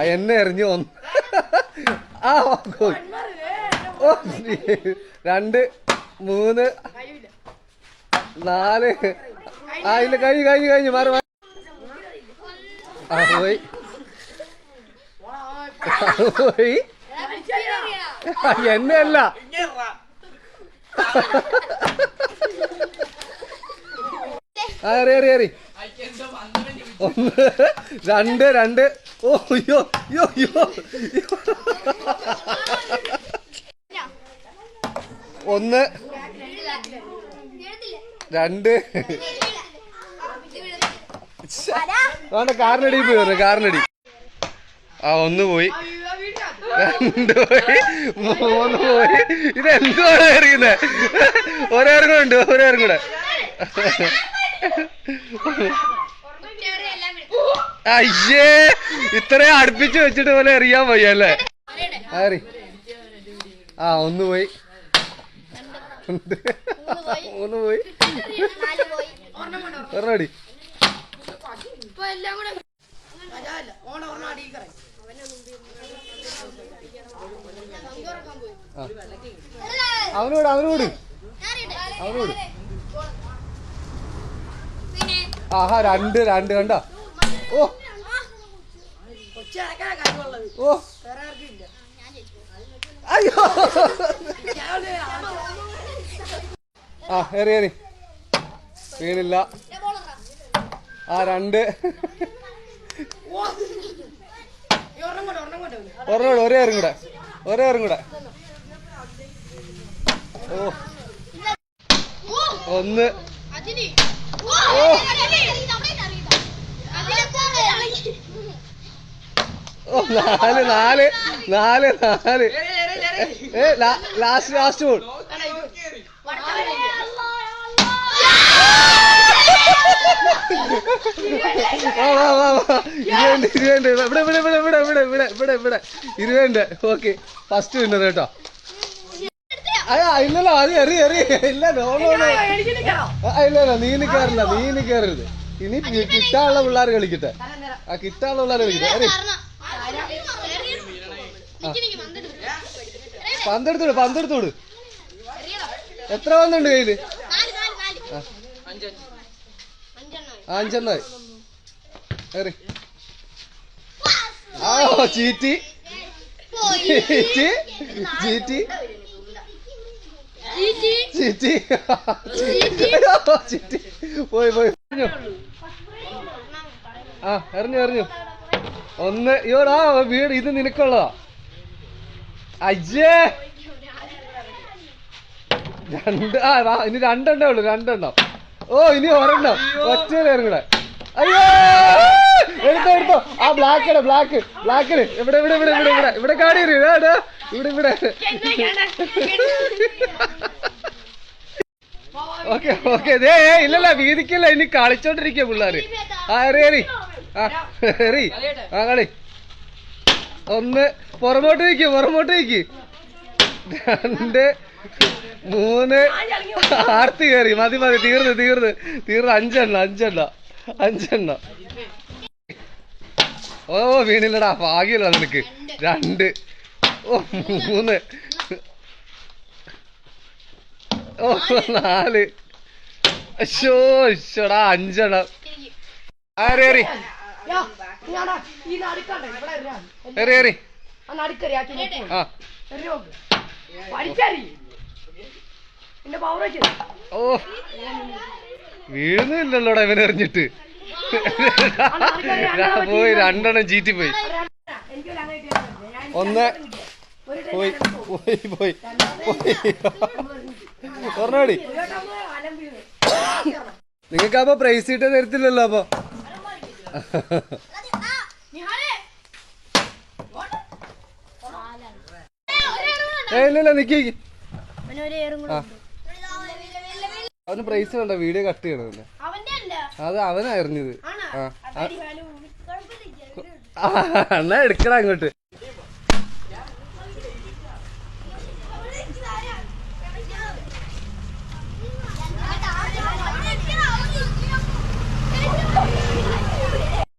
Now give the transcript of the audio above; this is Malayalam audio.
എന്നെ എറിഞ്ഞു വന്നു. ആ രണ്ട് മൂന്ന് നാല്. ആ ഇല്ല കഴിഞ്ഞു കഴിഞ്ഞു കഴിഞ്ഞു. മാറി മാറി. ആ പോയി. പോയി. എന്നെ അല്ല. ആ എറി എറി. ഒന്ന് രണ്ട് രണ്ട്. ഓ അയ്യോ അയ്യോ അയ്യോ. ഒന്ന് രണ്ട്. വേണ്ട കാറിനടി പോയി കാറിനടി. ആ ഒന്ന് പോയി. രണ്ട് പോയി. മൂന്ന് പോയി. ഇത് എന്തുവാണ് എറിയുന്നത് ഒരേറും കൂടെ ഉണ്ട് ഒരേറും കൂടെ. അയ്യേ ഇത്രയും അടുപ്പിച്ച് വെച്ചിട്ട് പോലെ എറിയാൻ വയ്യ അല്ലേ? അറി ആ ഒന്ന് പോയി. ഒന്ന് പോയി. ഒരെണ്ണടി അവനോട് അവനോട്. അവനോട്. ആഹാ രണ്ട് രണ്ട് കണ്ട. ഓ. ഓ. അയ്യോ. ആ എറി എറി വീണില്ല. ആ രണ്ട്. ഒരെണ്ണോട് ഒരേ ഏറും കൂടെ. ഒരേ ഏറും കൂടെ. ഓ. ഒന്ന്. ഓ. ഓ നാല് നാല് നാല് നാല്. ഏ ലാസ്റ്റ് ലാസ്റ്റ് ബോൾ വാ വാ വാ വാ. ഇരുപണ്ട് ഇരുപണ്ട് ഇവിടെ ഇവിടെ ഇവിടെ ഇവിടെ ഇവിടെ ഇവിടെ ഇവിടെ ഇവിടെ ഇരുപണ്ട് ഓക്കെ ഫസ്റ്റ് വിന്നത് കേട്ടോ. അയ്യ ഇല്ലല്ലോ അത് എറി എറി ഇല്ല നോ നോ നോ നിക്കാറില്ല നീ നിക്കാറരുത് ഇനി കിട്ടാനുള്ള പിള്ളേർ കളിക്കട്ടെ. ആ കിട്ടാനുള്ള പിള്ളേർ കളിക്കട്ടെ. എറി പന്തെടുത്തോട് പന്തെടുത്തോട് എത്ര പന്തുണ്ട് കയ്യിൽ? അഞ്ചെണ്ണായി എറി ആ. ചീറ്റി. ചീറ്റി. ചീറ്റി. ചീറ്റി. ചീറ്റി. പോയി പോയി. എറിഞ്ഞു. ആ എറിഞ്ഞു എറിഞ്ഞു. ഒന്ന് ഇയോടാ വീട്. ഇത് നിനക്കുള്ളതാ. അയ്യേ. രണ്ട് ആ ഇനി രണ്ടെണ്ണേ ഉള്ളു രണ്ടെണ്ണം. ഓ ഇനി ഒരെണ്ണം. ഒറ്റ നേരം അയ്യോ. എടുത്തോ എടുത്തോ. ആ ബ്ലാക്ക് ബ്ലാക്ക് ബ്ലാക്ക് ഇവിടെ ഇവിടെ ഇവിടെ ഇവിടെ ഇവിടെ. ഇവിടെ ഇതാ. ഇവിടെ ഇവിടെ. Okay okay. ദേ ഇല്ലല്ല വീതിക്കല്ല. ഇനി കളിച്ചോണ്ടിരിക്കുക പിള്ളേര്. ആ എറി എറി. ആ എറി. ആ കളി. ഒന്ന് പുറമോട്ട് നിൽക്ക് പുറമോട്ട് നിൽക്ക് രണ്ട് മൂന്ന്. ആർത്തി കയറി. മതി മതി. തീർന്ന് തീർന്ന്. തീർന്ന്. അഞ്ചെണ്ണ അഞ്ചെണ്ണ. അഞ്ചെണ്ണ. ഓ വീണില്ലടാ. ഭാഗ്യല്ല നിനക്ക്. രണ്ട്. ഓ മൂന്ന്. ഓ നാല്. അശോ അശോടാ അഞ്ചെണ്ണം. ആരെ ആ ഓ. വീഴുന്നില്ലല്ലോടാ ഇവൻ എറിഞ്ഞിട്ട് പോയി രണ്ടെണ്ണം ചീറ്റി പോയി ഒന്ന് പോയി പോയി പോയി. പറഞ്ഞോടി നിങ്ങൾക്ക് അപ്പൊ പ്രൈസ് കിട്ടാൻ തരത്തില്ലല്ലോ അപ്പൊ. ഇല്ല ഇല്ല നിക്കി അവന് പ്രൈസ് വേണ്ട വീഡിയോ കട്ട് ചെയ്യണമല്ലേ അത് അവനായിരുന്നു ഇത് ആ എന്നാ എടുക്കടാ അങ്ങോട്ട്.